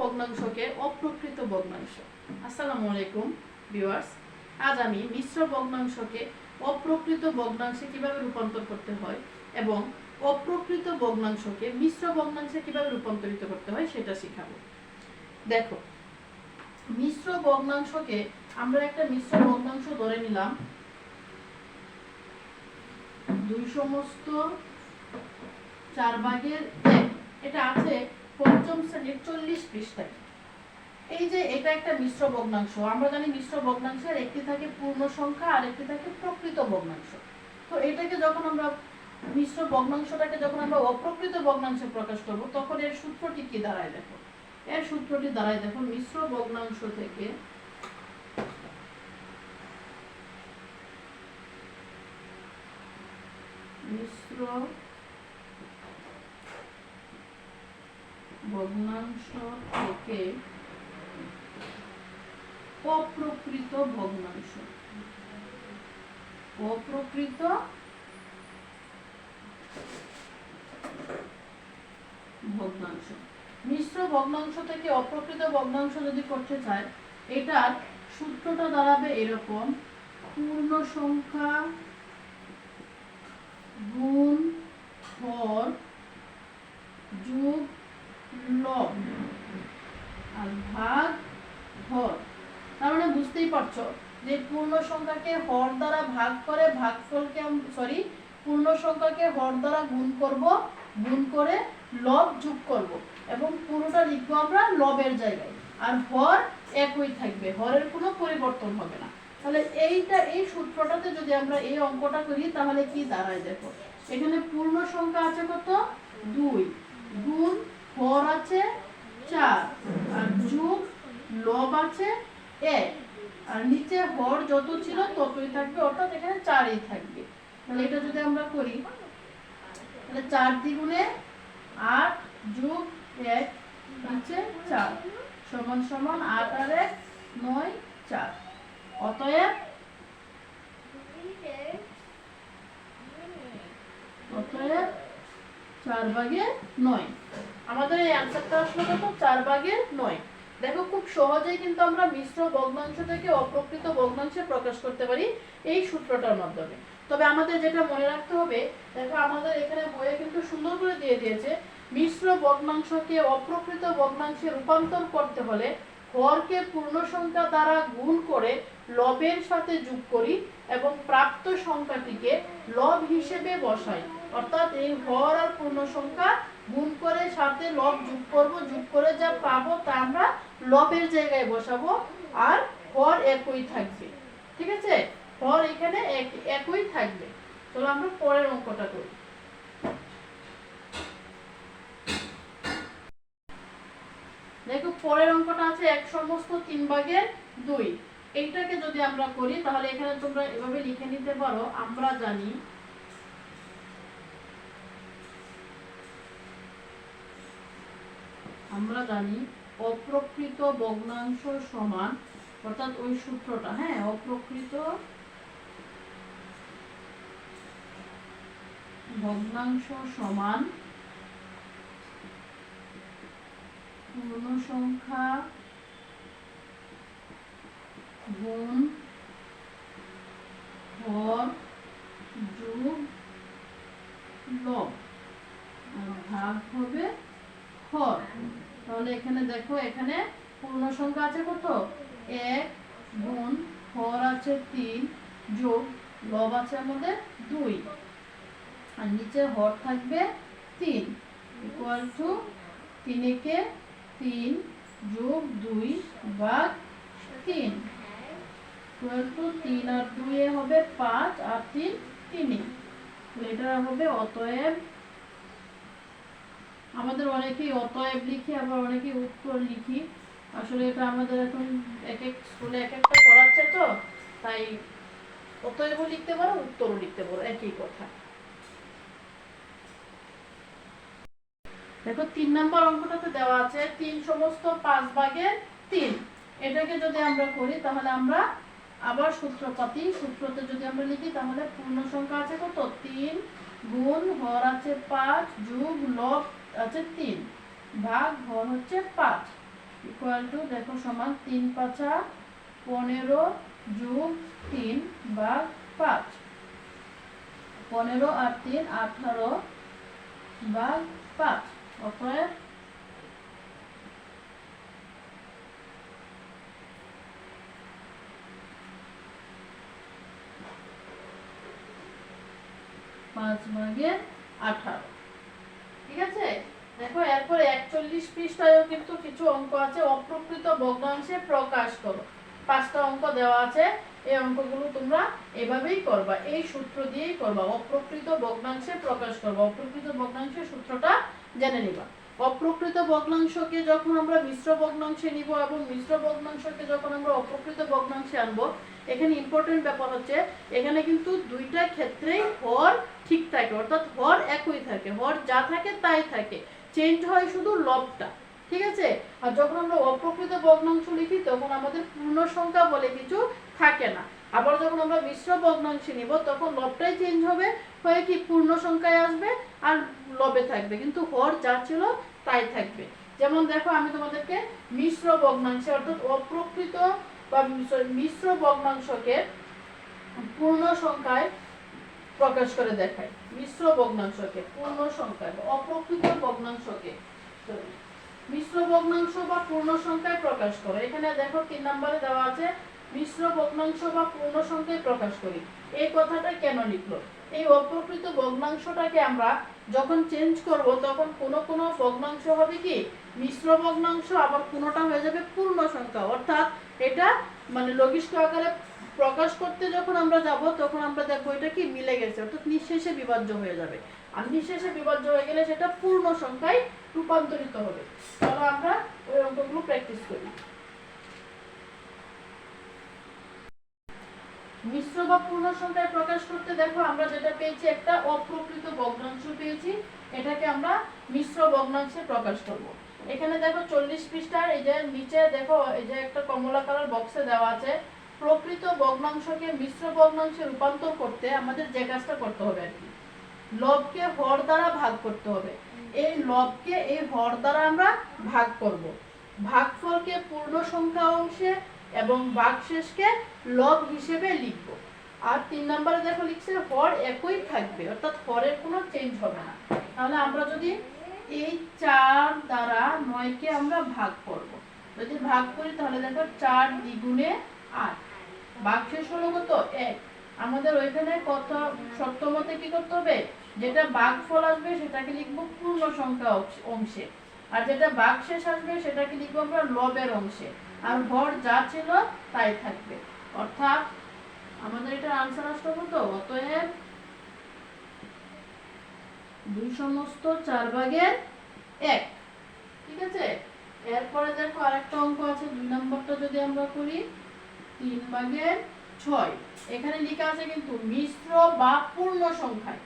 ভগ্নাংশকে অপ্রকৃত ভগ্নাংশ আসসালামু আলাইকুম, ভিউয়ার্স। আজ আমি মিশ্র ভগ্নাংশকে অপ্রকৃত ভগ্নাংশে কীভাবে রূপান্তর করতে হয় এবং অপ্রকৃত ভগ্নাংশকে মিশ্র ভগ্নাংশে কীভাবে রূপান্তরিত করতে হয় সেটা শিখাবো। দেখো, মিশ্র ভগ্নাংশকে আমরা একটা মিশ্র ভগ্নাংশ ধরে নিলাম। দুই সমস্ত চার ভাগের এটা আছে পঞ্চম শ্রেণির চল্লিশ পৃষ্ঠায়। এই যে এটা একটা মিশ্র ভগ্নাংশ, আমরা জানি মিশ্র ভগ্নাংশের একটি থাকে পূর্ণ সংখ্যা আর একটি থাকে প্রকৃত ভগ্নাংশ। তো এটাকে যখন আমরা মিশ্র ভগ্নাংশটাকে যখন আমরা অপ্রকৃত ভগ্নাংশে প্রকাশ করব, তখন এর সূত্রটি কি দাঁড়ায় দেখো? এর সূত্রটি দাঁড়ায় দেখো, মিশ্র ভগ্নাংশ থেকে মিশ্র ভগ্নাংশ থেকে অপ্রকৃত ভগ্নাংশ। অপ্রকৃত ভগ্নাংশ। মিশ্র ভগ্নাংশ থেকে অপ্রকৃত ভগ্নাংশ যদি করতে চায়, এটার সূত্রটা দাঁড়াবে এরকম। পূর্ণ সংখ্যা গুণ হর যোগ মানে বুঝতেই পারছ যে পূর্ণ সংখ্যাকে হর দ্বারা ভাগ করে ভাগফলকে সরি পূর্ণ সংখ্যাকে হর দ্বারা গুণ করব, গুণ করে লব যোগ করব। এবং পুরোটা লিখব আমরা লবের জায়গায়। আর হর একই থাকবে হরের কোনো পরিবর্তন হবে না। তাহলে এইটা, এই সূত্রটাতে যদি আমরা এই অঙ্কটা করি, তাহলে কি দাঁড়ায় দেখো। এখানে পূর্ণ সংখ্যা আছে কত? দুই। গুণ হর আছে, চার। আর যোগ, লব আছে, এক। আর নিচে হর যত ছিল ততই থাকবে, অর্থাৎ এখানে চারই থাকবে। তাহলে এটা যদি আমরা করি, তাহলে চার দ্বিগুণে আট, যোগ, এক, নিচে চার। সমান সমান আট আর এক, নয়, চার। অতএব অতএব চার ভাগে নয়। আমাদের এই অ্যান্সারটা আসলো কত চার ভাগে নয়। দেখো খুব সহজেই কিন্তু আমরা মিশ্র ভগ্নাংশ থেকে অপ্রকৃত ভগ্নাংশে প্রকাশ করতে পারি এই সূত্রটার মাধ্যমে। তবে আমাদের যেটা মনে রাখতে হবে, দেখো আমাদের এখানে বইয়ে কিন্তু সুন্দর করে দিয়ে দিয়েছে, মিশ্র ভগ্নাংশকে অপ্রকৃত ভগ্নাংশে রূপান্তর করতে হলে হরকে পূর্ণ সংখ্যা দ্বারা গুণ করে লবের সাথে যোগ করি এবং প্রাপ্ত সংখ্যাটিকে লব হিসেবে বসাই। অর্থাৎ এই হর আর পূর্ণ সংখ্যা গুণ করে সাথে লব যোগ করব, যোগ করে যা পাবো তা আমরা লবের জায়গায় বসাবো আর হর একই থাকবে। ঠিক আছে? হর এখানে একই থাকবে। চলো আমরা পরের অঙ্কটা করি। দেখো, পরের অঙ্কটা আছে এক সমস্ত তিন ভাগের দুই। এইটাকে যদি আমরা করি, তাহলে এখানে তোমরা এভাবে লিখে নিতে পারো, আমরা জানি আমরা জানি অপ্রকৃত ভগ্নাংশ সমান, অর্থাৎ ওই সূত্রটা হ্যাঁ অপ্রকৃত ভগ্নাংশ সমান পূর্ণ সংখ্যা গুণ হর যোগ লব ভাগ হবে হর তাহলে এখানে দেখো, এখানে পূর্ণ সংখ্যা আছে কত? এক গুণ হর আছে তিন, যোগ লব আছে আমাদের দুই। আর নিচে হর থাকবে তিন। ইকুয়াল টু তিনেকে তিন যোগ দুই ভাগ তিন। ইকুয়াল টু তিন আর দুয়ে হবে পাঁচ, আর তিন তিনে এটা হবে অতএব আমাদের অনেকেই অতএব লিখি, আবার অনেকেই উত্তর লিখি। আসলে এটা আমাদের এখন এক এক স্কুলে এক একটা করাচ্ছে তো, তাই অতএবও লিখতে পারো, উত্তরও লিখতে পারো, একই কথা। দেখো, তিন নম্বর অঙ্কটাতে দেওয়া আছে, তিন সমস্ত পাঁচ ভাগের তিন। এটাকে যদি আমরা করি, তাহলে আমরা আবার সূত্রপাতি, সূত্রতে যদি আমরা লিখি, তাহলে পূর্ণ সংখ্যা আছে কত? তিন গুণ হর আছে পাঁচ যোগ লব আছে তিন। ভাগ হর হচ্ছে পাঁচ। ইকুয়াল টু দেখো সমান তিন পাঁচা পনেরো যোগ তিন বা পাঁচ। পনেরো আর তিন আঠারো বা পাঁচ। অতএব পাঁচ ভাগের আঠারো। ঠিক আছে? দেখো, এরপরে একচল্লিশ পৃষ্ঠায়ও কিন্তু কিছু অঙ্ক আছে। অপ্রকৃত ভগ্নাংশে প্রকাশ করো। পাঁচটা অঙ্ক দেওয়া আছে। এই অঙ্কগুলো তোমরা এভাবেই করবা। এই সূত্র দিয়েই করবা। অপ্রকৃত ভগ্নাংশে প্রকাশ করবা। অপ্রকৃত ভগ্নাংশের সূত্রটা জেনে নিবা। অপ্রকৃত ভগ্নাংশকে যখন আমরা মিশ্র ভগ্নাংশে নিব এবং মিশ্র ভগ্নাংশকে যখন আমরা অপ্রকৃত ভগ্নাংশে আনব এখানে ইম্পর্টেন্ট ব্যাপার হচ্ছে, এখানে কিন্তু দুইটা ক্ষেত্রেই হর ঠিক থাকে, অর্থাৎ হর একই থাকে, হর যা থাকে তাই থাকে। চেঞ্জ হয় শুধু লবটা, ঠিক আছে? আর যখন আমরা অপ্রকৃত ভগ্নাংশ লিখি, তখন আমাদের পূর্ণ সংখ্যা বলে কিছু থাকে না। আবার যখন আমরা মিশ্র ভগ্নাংশে নিব, তখন লবটাই চেঞ্জ হবে, হয়ে কি পূর্ণ সংখ্যায় আসবে আর লবে থাকবে। কিন্তু হর যা ছিল তাই থাকবে। যেমন দেখো, আমি তোমাদেরকে মিশ্র ভগ্নাংশে, অর্থাৎ অপ্রকৃত বা মিশ্র ভগ্নাংশকে পূর্ণ সংখ্যায় প্রকাশ করে দেখায়। মিশ্র ভগ্নাংশকে, পূর্ণ সংখ্যায় অপ্রকৃত ভগ্নাংশকে মিশ্র ভগ্নাংশ বা পূর্ণ সংখ্যায় প্রকাশ করে। এখানে দেখো তিন নম্বরে দেওয়া আছে মিশ্র ভগ্নাংশ বা পূর্ণ সংখ্যায় প্রকাশ করি। এই কথাটা কেন লিখলো? এই অপ্রকৃত ভগ্নাংশটাকে আমরা যখন চেঞ্জ করব, তখন কোন কোন ভগ্নাংশ হবে কি? মিশ্র ভগ্নাংশ, আবার কোনোটা হয়ে যাবে পূর্ণ সংখ্যা। অর্থাৎ এটা মানে লঘিষ্ঠ আকারে প্রকাশ করতে যখন আমরা যাব, তখন আমরা দেখব এটা কি মিলে গেছে। অর্থাৎ নিঃশেষে বিভাজ্য হয়ে যাবে। আর নিঃশেষে বিভাজ্য হয়ে গেলে সেটা পূর্ণ সংখ্যায় রূপান্তরিত হবে। চলো আমরা ওই অঙ্কগুলো প্র্যাকটিস করি। মিশ্র বা পূর্ণ সংখ্যায় প্রকাশ করতে দেখো, আমরা যেটা পেয়েছি একটা অপ্রকৃত ভগ্নাংশ পেয়েছি, এটাকে আমরা মিশ্র ভগ্নাংশে প্রকাশ করব। এখানে দেখো চল্লিশ পৃষ্ঠার, এই যে নিচে দেখো, এই যে একটা কমলা কালার বক্সে দেওয়া আছে, প্রকৃত ভগ্নাংশকে মিশ্র ভগ্নাংশে রূপান্তর করতে আমাদের যে কাজটা করতে হবে আর কি। লবকে হর দ্বারা ভাগ করতে হবে। এই লবকে এই হর দ্বারা আমরা ভাগ করব। ভাগফলকে পূর্ণ সংখ্যা অংশে এবং ভাগশেষকে লব হিসেবে লিখব। আর তিন নম্বরে দেখো লিখছে হর একই থাকবে, অর্থাৎ হরের কোনো চেঞ্জ হবে না। তাহলে আমরা যদি এই চার দ্বারা নয়কে আমরা ভাগ করব। যদি ভাগ করি তাহলে দেখো চার দ্বিগুণে আট। ভাগশেষ হলো কত এক। আমাদের ওইখানে কত সপ্তমতে কি করতে হবে? যেটা ভাগফল আসবে সেটাকে লিখব পূর্ণ সংখ্যা অংশ- আর যেটা ভাগশেষ আসবে সেটাকে লিখব আমরা লবের অংশে। আর ভর যা ছিল তাই থাকবে। অর্থাৎ আমাদের এটার আনসার আসলো কত? অতএব দুই সমস্ত চার ভাগের এক। ঠিক আছে? এরপরে দেখো আরেকটা অঙ্ক আছে, দুই নম্বরটা যদি আমরা করি, তিন ভাগের ছয়। এখানে লেখা আছে কিন্তু মিশ্র বা পূর্ণ সংখ্যায়।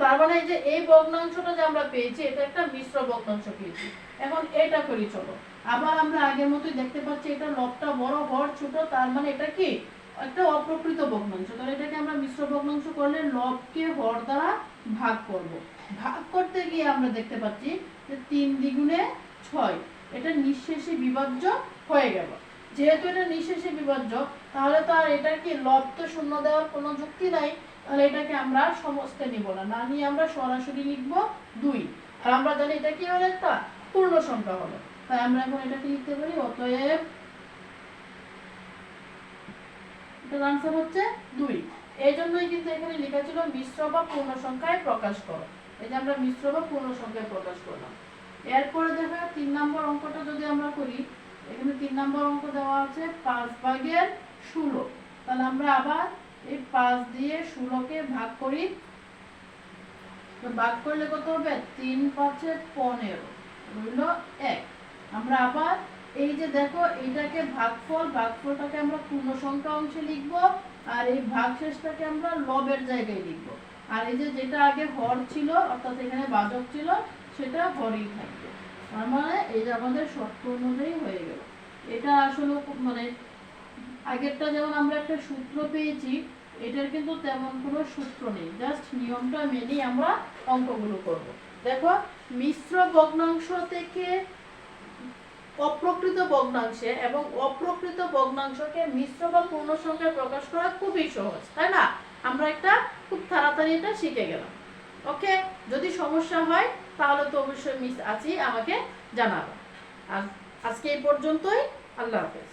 তার মানে এই যে এই ভগ্নাংশটা যে আমরা পেয়েছি, এটা একটা মিশ্র ভগ্নাংশ পেয়েছি। এখন এটা করি, চলো। আবার আমরা আগের মতোই দেখতে পাচ্ছি, এটা লবটা বড় হর ছোট, তার মানে এটা কি? একটা অপ্রকৃত ভগ্নাংশ। তাহলে এটাকে আমরা মিশ্র ভগ্নাংশ করলে লবকে হর দ্বারা ভাগ করব। ভাগ করতে গিয়ে আমরা দেখতে পাচ্ছি যে তিন দ্বিগুণে ছয়, এটা নিঃশেষে বিভাজ্য হয়ে গেল। যেহেতু এটা নিঃশেষে বিভাজ্য, তাহলে তো আর এটা কি লব তো শূন্য দেওয়ার কোনো যুক্তি নাই। তাহলে এটাকে আমরা সমস্তে নিব না। না নিয়ে আমরা সরাসরি লিখব দুই। আর আমরা জানি এটা কি হলো একটা পূর্ণ সংখ্যা হলো। তাই আমরা এখন এটাকে লিখতে পারি, অতএব এটার আনসার হচ্ছে দুই। এই জন্যই কিন্তু এখানে লেখা ছিল মিশ্র বা পূর্ণ সংখ্যায় প্রকাশ করো। এই যে আমরা মিশ্র বা পূর্ণ সংখ্যায় প্রকাশ করলাম। এরপরে দেখো তিন নম্বর অঙ্কটা যদি আমরা করি, এখানে তিন নম্বর অঙ্ক দেওয়া আছে পাঁচ ভাগের ষোলো। তাহলে আমরা আবার এই পাঁচ দিয়ে ষোলোকে ভাগ করি ভাগ করলে কত হবে? তিন পাঁচে পনেরো, রইল এক। আমরা আবার এই যে দেখো, এইটাকে ভাগফল, ভাগফলটাকে আমরা পূর্ণ সংখ্যা অংশে লিখব, আর এই ভাগশেষটাকে আমরা লবের জায়গায় লিখব। আর এই যে যেটা আগে হর ছিল, অর্থাৎ এখানে বাজক ছিল, সেটা হরই থাকবে। তার মানে এই যে আমাদের শর্ত অনুযায়ী হয়ে গেল। এটা আসলে মানে আগেরটা যেমন আমরা একটা সূত্র পেয়েছি, এটার কিন্তু তেমন কোনো সূত্র নেই। জাস্ট নিয়মটা মেনেই আমরা অঙ্কগুলো করব। দেখো, মিশ্র ভগ্নাংশ থেকে অপ্রকৃত ভগ্নাংশে এবং অপ্রকৃত ভগ্নাংশকে মিশ্র বা পূর্ণ সংখ্যায় প্রকাশ করা খুবই সহজ, তাই না? আমরা একটা খুব তাড়াতাড়ি এটা শিখে গেলাম। ওকে? যদি সমস্যা হয়, তাহলে তো অবশ্যই মিস আছি, আমাকে জানাব। আজকে এই পর্যন্তই। আল্লাহ হাফেজ।